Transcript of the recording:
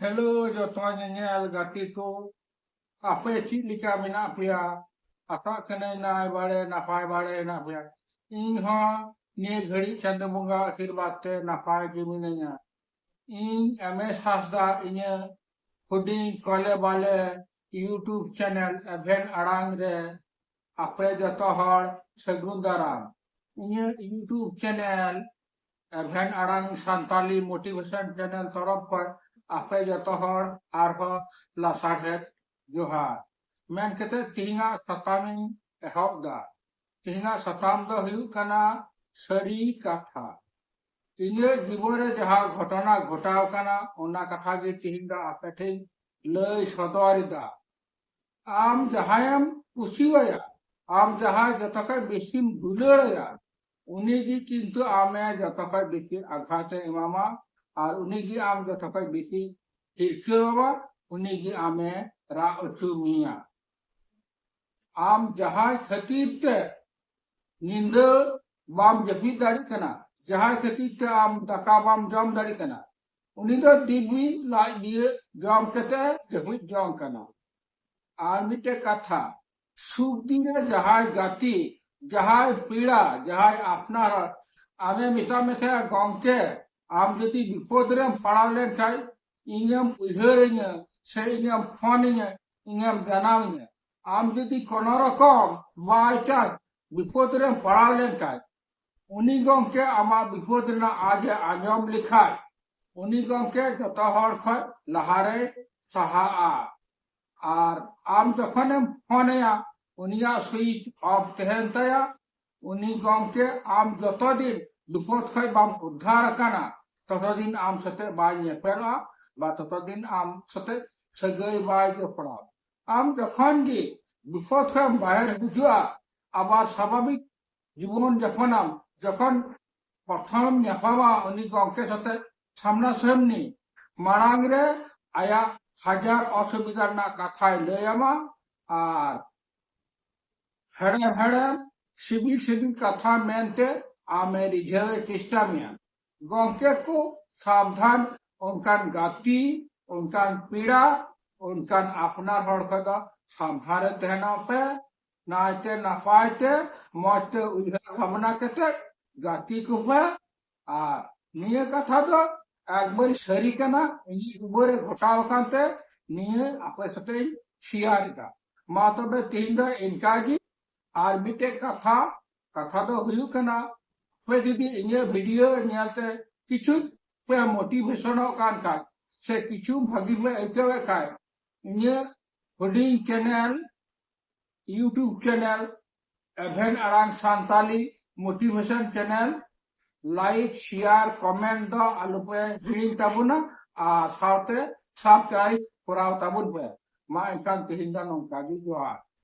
Hello, जो Elgatico. Apa sih lica minapia? Apa kena naik bade, nafai bade, nafia? Inha ने घड़ी चंद्रमुंगा आशीर्वाद ते नफाए की इन एम एस हासदा इन खुदिन कॉले वाले यूट्यूब चैनल अभेन अड़ांग रे अपने जतो सगुन दाराम इन यूट्यूब चैनल अभेन आड़ संताली मोटिवेशन चैनल तरफ़ पर আছে যত হর আর হর লাসাহেব ᱡᱚᱦᱟᱨ ᱢᱮᱱ ᱠᱟᱛᱮ ᱛᱤᱦᱤᱧᱟᱜ ᱥᱟᱛᱟᱢᱤᱧ ᱮᱦᱚᱵ ᱫᱟ ᱛᱤᱦᱤᱧᱟᱜ ᱥᱟᱛᱟᱢ ᱫᱚ ᱦᱩᱭᱩᱜ ᱠᱟᱱᱟ ᱥᱟᱹᱨᱤ ᱠᱟᱛᱷᱟ ᱤᱧᱟᱹᱜ ᱡᱤᱵᱚᱱ ᱨᱮ ᱡᱟᱦᱟᱸ ᱜᱷᱚᱴᱚᱱᱟ ᱜᱷᱚᱴᱟᱣ ᱠᱟᱱᱟ ᱚᱱᱟ ᱠᱟᱛᱷᱟ ᱜᱮ ᱛᱤᱦᱤᱧ ᱫᱚ ᱟᱯᱮ ᱴᱷᱮᱱ ᱞᱟᱹᱭ ᱥᱚᱫᱚᱨᱮᱫᱟ ᱟᱢ ᱡᱟᱦᱟᱸᱭᱮᱢ ᱠᱩᱥᱤᱣᱟᱭᱟ ᱟᱢ ᱡᱟᱦᱟᱸᱭ ᱡᱚᱛᱚ ᱠᱷᱚᱡ ᱵᱮᱥᱤᱢ ᱫᱩᱞᱟᱹᱲᱟᱭᱟ ᱩᱱᱤᱜᱮ ᱠᱤᱱᱛᱩ ᱟᱢᱮ ᱡᱚᱛᱚ ᱠᱷᱚᱡ ᱵᱮᱥᱤ ᱟᱜᱷᱟᱛᱮ ᱮᱢᱟᱢᱟ आरो उनैजि आमजों थाखाय बिसि हिरखोआबा उनैजि आमे रा अचुमिया आम जहाय खतीत निंद बाम जफी दाड़ी कना। जहाय खतीत आम दका बाम जाम दाड़ी कना। उन्हीं तो दो दिव्य लाई दिए जाम कते जफी जाम कना। आर कथा। सुख दिए जहाय गति जहाय पीड़ा जहाँ अपना आमे मिटा में थे गाँव के आम जो विपद पड़ा लेन इंगेम उहरिंगे से इंगेम फोनिंगे इंगेम जानाउे आम जो कोकम बाईचान्स विपद पड़ा लेन उन्नी गमे आमा विपद आज आज़म लेखा उन्नी गमे जो लहारे, सहा आम जखनेम फ़ोन उन्या सुच ऑफ़ तेहनता उन्नी गमे आम जो दिन বিপদ খয় বাম উদ্ধার কানা। ততদিন আম সাথে বাই নেপেলা বা ততদিন আম সাথে সাগৈ বাই জপড়াও আম যখন গে বিপদ খয় বাইরে হিজুয়া আবার স্বাভাবিক জীবন যখন আম যখন প্রথম নেপামা উনি গমকে সাথে সামনাসামনি মাড়াং রে আয়া হাজার অসুবিধা না কাথায় লইয়ামা আর হেড়ে হেড়ে সিবিল সিবিল কথা মেনতে Amerika Kristiania. Gongke ko sabdhan unkan gati, unkan pira, unkan apna horkada samharat hena pe, naite nafaite, mote ujhar hamna kete, gati kufa, আর নিয়ে কথা তো একবার সরি কেনা উপরে ঘটা ওখানতে নিয়ে আপনার সাথে শিয়ার দা মা তবে তিন দা ইনকাগি আর মিটে কথা কথা তো হইল কেনা ᱡᱩᱫᱤ ᱤᱧᱟᱹᱜ ᱵᱷᱤᱰᱤᱭᱳ ᱧᱮᱞᱛᱮ ᱠᱤᱪᱷᱩ ᱯᱮ ᱢᱳᱴᱤᱵᱷᱮᱥᱚᱱᱚᱜ ᱠᱟᱱ ᱠᱷᱟᱡ ᱥᱮ ᱠᱤᱪᱷᱩ ᱵᱷᱟᱹᱜᱤ ᱯᱮ ᱟᱹᱭᱠᱟᱹᱣᱮᱫ ᱠᱷᱟᱡ ᱤᱧᱟᱹᱜ ᱦᱩᱰᱤᱧ ᱪᱮᱱᱮᱞ ᱤᱭᱩᱴᱩᱵᱽ ᱪᱮᱱᱮᱞ ᱮᱵᱷᱮᱱ ᱟᱲᱟᱝ Santali motivation channel like share comment ᱫᱚ ᱟᱞᱚᱯᱮ ᱦᱤᱲᱤᱧ ᱛᱟᱵᱚᱱᱟ ᱟᱨ ᱥᱟᱶᱛᱮ সাবস্ক্রাইব করাও তাবᱚᱱ ᱯᱮ ᱢᱟ ᱮᱱᱠᱷᱟᱱ ᱛᱮᱦᱮᱧ ᱫᱚ ᱱᱚᱝᱠᱟ ᱜᱮ ᱡᱚᱦᱟᱨ